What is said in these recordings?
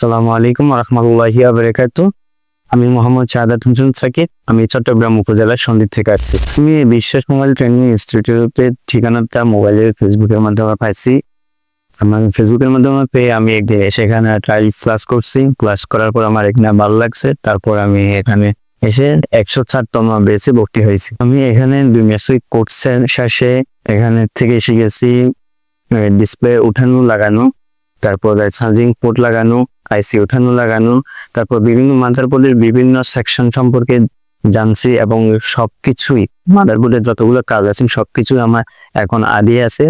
আসসালামু আলাইকুম রহমতুল্লাহি আবরাকাত আমি মোহাম্মদ শাহাদাত হোসেন সাকিব। আমি চট্টগ্রাম উপজেলার সন্দীপ থেকে আসছি। আমি বিশ্বাস মোবাইল ট্রেনিং ইনস্টিটিউটের ঠিকানাটা মোবাইলের ফেসবুকের মাধ্যমে পাইছি। আমার ফেসবুকের মাধ্যমে পেয়ে আমি একদিন এসে এখানে ট্রায়াল ক্লাস করছি। ক্লাস করার পর আমার এখানে ভালো লাগছে। তারপর আমি এখানে এসে একশো ছাড়তম বেসে ভর্তি হয়েছি। আমি এখানে দুই মাসে কোর্সের শেষে এখানে থেকে শিখেছি ডিসপ্লে উঠানো, লাগানো। তারপর চার্জিং পোর্ট লাগানো, আইসি ওঠানো লাগানো, তারপর বিভিন্ন মাদারবোর্ডের বিভিন্ন সেকশন সম্পর্কে জানছি এবং সবকিছুই, মাদারবোর্ডের যতগুলো কাজ আছে সবকিছু আমার এখন আদিয়ে আছে।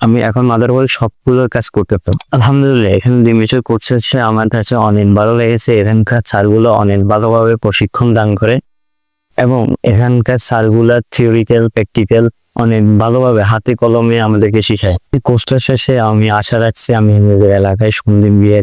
আমি এখন মাদারবোর্ডে সবগুলো কাজ করতে পারি আলহামদুলিল্লাহ, এখানে ডিমিশন করছে হচ্ছে আমার কাছে অনেক ভালো লেগেছে। এখানকার স্যারগুলো অনেক ভালোভাবে প্রশিক্ষণ দান করে এবং এখানকার স্যারগুলা থিওরিক্যাল প্র্যাকটিক্যাল অনেক ভালোভাবে হাতে কলমে আমাদেরকে শিখায়। এই কোর্সটা শেষে আমি আশা রাখছি আমি নিজের এলাকায় সন্দীপ বিয়ে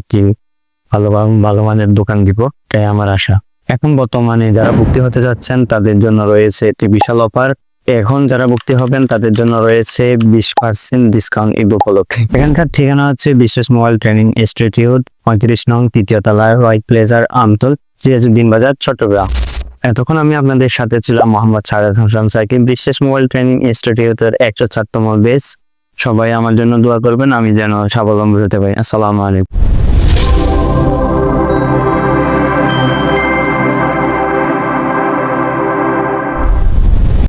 ভালো ভালো মানের দোকান দিব তাই আমার আশা। এখন বর্তমানে যারা ভর্তি হতে যাচ্ছেন, তাদের জন্য রয়েছে একটি বিশাল অফার। এখন যারা ভর্তি হবেন, তাদের জন্য রয়েছে বিশ পার্সেন্ট ডিসকাউন্ট ঈদ উপলক্ষে। এখানকার ঠিকানা হচ্ছে বিশেষ মোবাইল ট্রেনিং ইনস্টিটিউট, পঁয়ত্রিশ নং তৃতীয় তলায় হোয়াইট প্লেজার আমতল সিরাজুদ্দিন বাজার চট্টগ্রাম। এতক্ষণ আমি আপনাদের সাথে ছিলাম মোহাম্মদ সারাদ হোসেন সাকিব, বিশেষ মোবাইল ট্রেনিং ইনস্টিটিউটের একশো চারতম বেস। সবাই আমার জন্য দোয়া করবেন, আমি যেন স্বাবলম্বী হতে পারি। আসসালামু আলাইকুম।